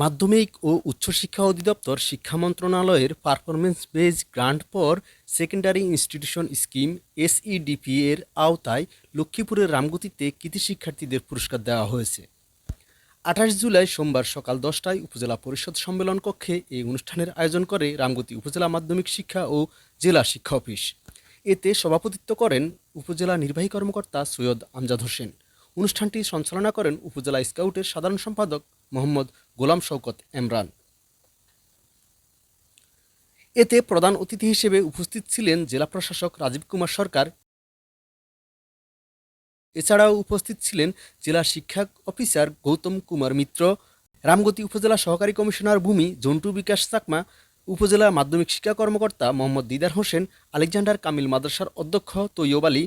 মাধ্যমিক ও উচ্চশিক্ষা অধিদপ্তর শিক্ষা মন্ত্রণালয়ের performance base grant for secondary institution scheme SEDP এর আওতায় লক্ষ্মীপুরের রামগতিতে কৃতি শিক্ষার্থীদের পুরস্কার দেওয়া হয়েছে। আঠাশ জুলাই সোমবার সকাল দশটায় উপজেলা পরিষদ সম্মেলন কক্ষে এই অনুষ্ঠানের আয়োজন করে রামগতি উপজেলা মাধ্যমিক শিক্ষা ও জেলা শিক্ষা অফিস। এতে সভাপতিত্ব করেন উপজেলা নির্বাহী কর্মকর্তা সৈয়দ আমজাদ হোসেন। অনুষ্ঠানটি সঞ্চালনা করেন উপজেলা স্কাউটের সাধারণ সম্পাদক মোহাম্মদ গোলাম শওকত এমরান এতে প্রধান অতিথি হিসেবে উপস্থিত ছিলেন জেলা প্রশাসক রাজীব কুমার সরকার। এছাড়াও উপস্থিত ছিলেন জেলা শিক্ষা অফিসার গৌতম কুমার মিত্র, রামগতি উপজেলা সহকারী কমিশনার ভূমি জন্টু বিকাশ চাকমা, উপজেলা মাধ্যমিক শিক্ষা কর্মকর্তা মোহাম্মদ দিদার হোসেন, আলেকজান্ডার কামিল মাদ্রাসার অধ্যক্ষ তৈয়ব আলী,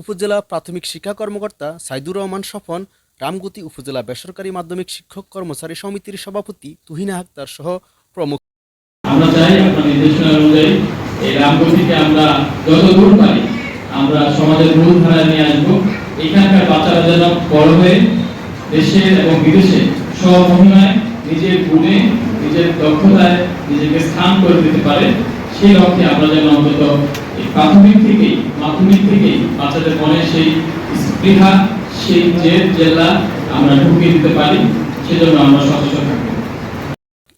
উপজেলা প্রাথমিক শিক্ষা কর্মকর্তা সাইদুর রহমান স্বপন রামগতি উপজেলা বেসরকারি মাধ্যমিক শিক্ষক কর্মচারী সমিতির সভাপতি তুহিনা আক্তার সহ প্রমুখ। আমরা চাই আপনার নির্দেশনা অনুযায়ী এই রামগতিকে আমরা যত দূর পারি আমরা সমাজের মূল ধারায় নিয়ে আসব। এখানকার বাচ্চারা যেন বড় হয়ে দেশে এবং বিদেশে স্বমহিমায় নিজের গুণে, নিজের দক্ষতায় নিজেকে স্থান করে দিতে পারে, সেই লক্ষ্যে আমরা যেন অন্তত প্রাথমিক থেকেই, মাধ্যমিক থেকেই বাচ্চাদের মনে সেই স্পৃহা সেই যে জেলা আমরা ঢুকিয়ে দিতে পারি, সেজন্য আমরা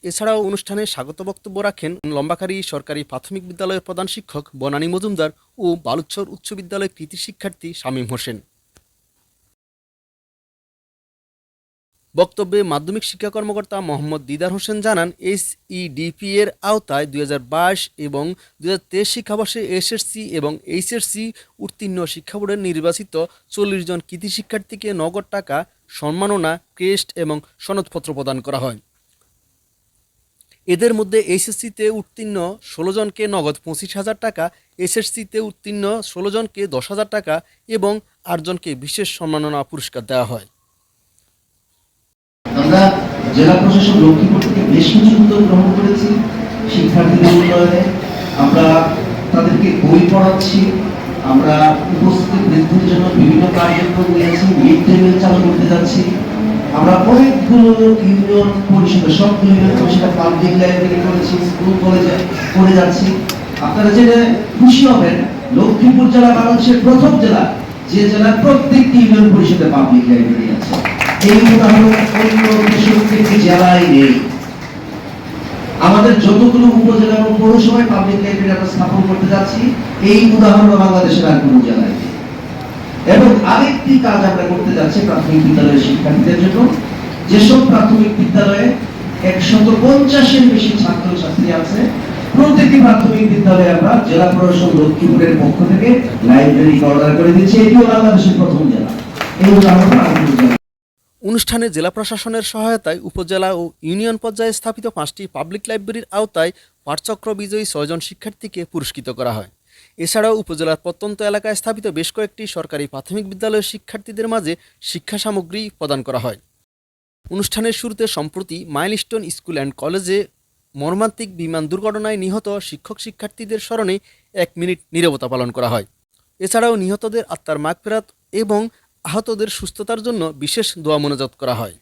এছাড়াও অনুষ্ঠানে স্বাগত বক্তব্য রাখেন লম্বাকারী সরকারি প্রাথমিক বিদ্যালয়ের প্রধান শিক্ষক বনানী মজুমদার ও বালুচ্ছর উচ্চ বিদ্যালয়ের কৃতি শিক্ষার্থী শামীম হোসেন। বক্তব্যে মাধ্যমিক শিক্ষা কর্মকর্তা মোহাম্মদ দিদার হোসেন জানান এসইডিপি এর আওতায় দুই হাজার বাইশ এবং দু হাজার তেইশ শিক্ষাবর্ষে এসএসসি এবং এইচএসসি উত্তীর্ণ শিক্ষা বোর্ডের নির্বাচিত চল্লিশ জন কৃতি শিক্ষার্থীকে নগদ টাকা, সম্মাননা, ক্রেস্ট এবং সনদপত্র প্রদান করা হয়। এদের মধ্যে এইচএসসিতে উত্তীর্ণ ষোলো জনকে নগদ পঁচিশ হাজার টাকা এসএসসিতে উত্তীর্ণ ষোলো জনকে দশ হাজার টাকা এবং আটজনকে বিশেষ সম্মাননা পুরস্কার দেওয়া হয়। জেলা প্রশাসন লক্ষ্মীপুর থেকে বেশ কিছু উদ্যোগ গ্রহণ করেছি। শিক্ষার্থীদের উন্নয়নে আমরা তাদেরকে বই পড়াচ্ছি। আমরা উপস্থিত বৃদ্ধদের জন্য বিভিন্ন কার্যক্রম নিয়েছি মিড ডে মিল চালু করতে যাচ্ছি। আমরা অনেকগুলো ইউনিয়ন পরিষদে, সব ইউনিয়ন পরিষদে পাবলিক লাইব্রেরি করেছি স্কুল কলেজে করে যাচ্ছি। আপনারা জেনে খুশি হবেন, লক্ষ্মীপুর জেলা বাংলাদেশের প্রথম জেলা, যে জেলার প্রত্যেকটি ইউনিয়ন পরিষদে পাবলিক লাইব্রেরি আছে। উদাহরণ আমাদের যতগুলো উপজেলা এবং পৌরসভায় পাবলিক লাইব্রেরি আমরা স্থাপন করতে যাচ্ছি এই উদাহরণ বাংলাদেশের আর কোনো জেলায় নেই এবং আরেকটি কাজ আমরা করতে যাচ্ছি। প্রাথমিক বিদ্যালয়ের শিক্ষার্থীদের জন্য যেসব প্রাথমিক বিদ্যালয়ে একশত পঞ্চাশের বেশি ছাত্র ছাত্রী আছে প্রত্যেকটি প্রাথমিক বিদ্যালয়ে আমরা জেলা প্রশাসন লক্ষ্মীপুরের পক্ষ থেকে লাইব্রেরি অর্ডার করে দিচ্ছি এটিও বাংলাদেশের প্রথম জেলা এই জেলা অনুষ্ঠানে জেলা প্রশাসনের সহায়তায় উপজেলা ও ইউনিয়ন পর্যায়ে স্থাপিত পাঁচটি পাবলিক লাইব্রেরির আওতায় পাঠচক্র বিজয়ী ছয়জন শিক্ষার্থীকে পুরস্কৃত করা হয়। এছাড়াও উপজেলার প্রত্যন্ত এলাকায় স্থাপিত বেশ কয়েকটি সরকারি প্রাথমিক বিদ্যালয়ের শিক্ষার্থীদের মাঝে শিক্ষা সামগ্রী প্রদান করা হয়। অনুষ্ঠানের শুরুতে সম্প্রতি মাইলস্টোন স্কুল অ্যান্ড কলেজে মর্মান্তিক বিমান দুর্ঘটনায় নিহত শিক্ষক শিক্ষার্থীদের স্মরণে এক মিনিট নীরবতা পালন করা হয়। এছাড়াও নিহতদের আত্মার মাগফেরাত এবং আহতদের সুস্থতার জন্য বিশেষ দোয়া মনোজাত করা হয়।